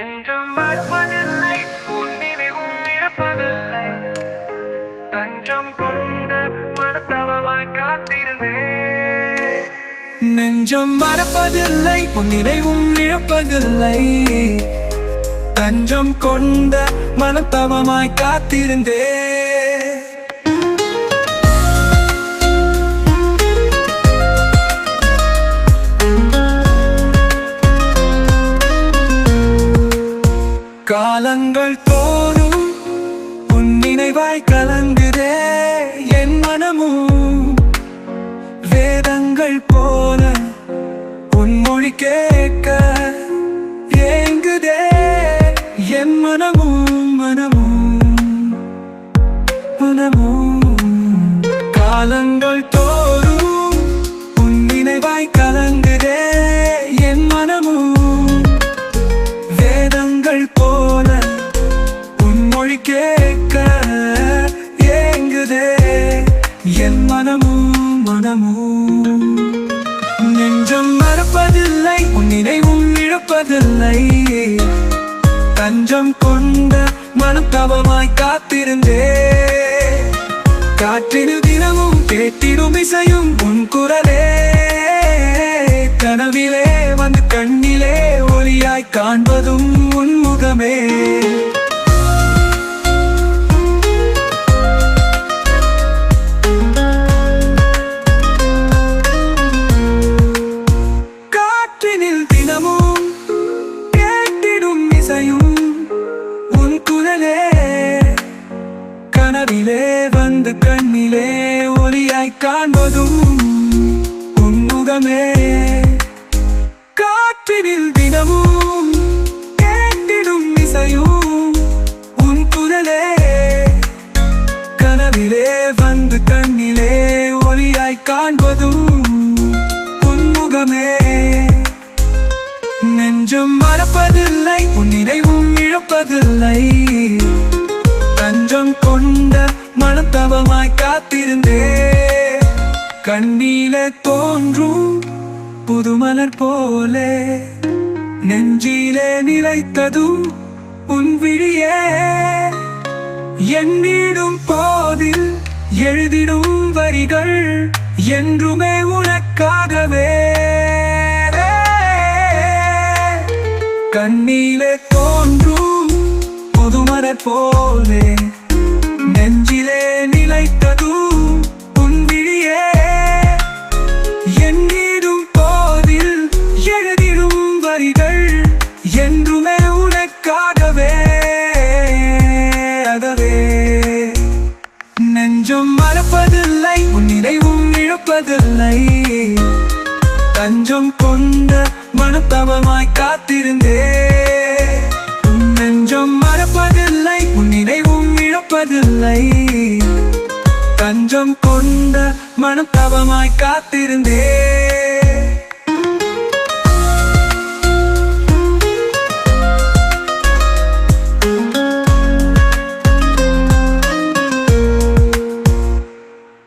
நெஞ்சம் மறப்பதில்லை உன் நினைவும் இழப்பதில்லை தஞ்சம் கொண்ட மனத்தவமாய் காத்திருந்தேன் நெஞ்சம் மறப்பதில்லை உன் நினைவும் இழப்பதில்லை தஞ்சம் கொண்ட மனத்தவமாய் காலங்கள் தோறும் உன் நினைவாய் கலங்குதே என் மனமும். வேதங்கள் போல உன் மொழி கேட்க ஏங்குதே என் மனமும் மனமும் மனமும். காலங்கள் தோ மனமும் மனமும். நெஞ்சம் மறப்பதில்லை உன் நினைவும் இழப்பதில்லை. தஞ்சம் கொண்ட மனம் தவமாய் காத்திருந்தே காற்றினு தினமும் கேட்டிடும் இசையும் உன் குரலே. கனவிலே வந்து கண்ணிலே ஒளியாய் காண்பதும் உன் முகமே. கனவிலே வந்து கண்ணிலே ஒளியாய் காண்பதும் உன்முகமே காற்றினில் தினமும் கேட்டிடும் இசையும் உன் குரலே. கனவிலே வந்து கண்ணிலே ஒளியாய் காண்பதும் உன்முகமே நெஞ்சம் மறப்பதில்லை உன் நினைவும் கண்ணீல தோன்றும் புதுமலர் போலே நெஞ்சிலே நிலைத்ததும் உன் விழியே. எண்ணிடும் போதில் எழுதிடும் வரிகள் என்றுமே உனக்காகவே. கண்ணீலே தோன்றும் புதுமலர் போலே தஞ்சம் மறப்பதில்லை உன் நினைவும் இழப்பதில்லை. தஞ்சம் கொண்ட மனத்தவமாய் காத்திருந்தே உன் நெஞ்சம் மறப்பதில்லை உன் நினைவும் இழப்பதில்லை. தஞ்சம் கொண்ட மனத்தவமாய் காத்திருந்தே